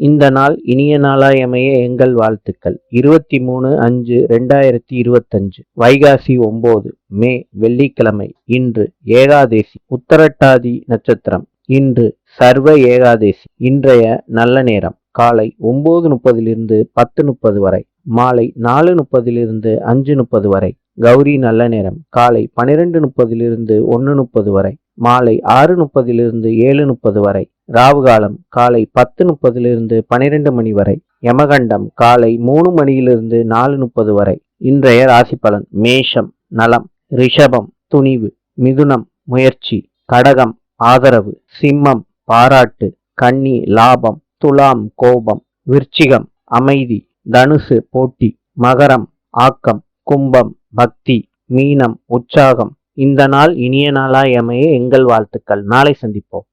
இந்த நாள் இனிய நாளாய் அமைய எங்கள் வாழ்த்துக்கள். இருபத்தி மூணு அஞ்சு ரெண்டாயிரத்தி இருபத்தஞ்சு வைகாசி ஒன்பது மே வெள்ளிக்கிழமை இன்று ஏகாதேசி உத்தரட்டாதி நட்சத்திரம் இன்று சர்வ ஏகாதேசி இன்றைய நல்ல நேரம் காலை ஒன்பது முப்பதிலிருந்து பத்து முப்பது வரை மாலை நாலு முப்பதிலிருந்து அஞ்சு முப்பது வரை கௌரி நல்ல நேரம் காலை பனிரெண்டு முப்பதிலிருந்து ஒன்று முப்பது வரை மாலை ஆறு முப்பதிலிருந்து ஏழு முப்பது வரை ராவுகாலம் காலை பத்து முப்பதிலிருந்து பனிரெண்டு மணி வரை. யமகண்டம் காலை மூணு மணியிலிருந்து நாலு முப்பது வரை. இன்றைய ராசி பலன் மேஷம் நலம் ரிஷபம் துணிவு மிதுனம் முயற்சி கடகம் ஆதரவு சிம்மம் பாராட்டு கன்னி லாபம் துலாம் கோபம் விருச்சிகம் அமைதி தனுசு போட்டி மகரம் ஆக்கம் கும்பம் பக்தி மீனம் உற்சாகம். இந்த நாள் இனிய நாளாய் அமைய எங்கள் வாழ்த்துக்கள். நாளை சந்திப்போம்.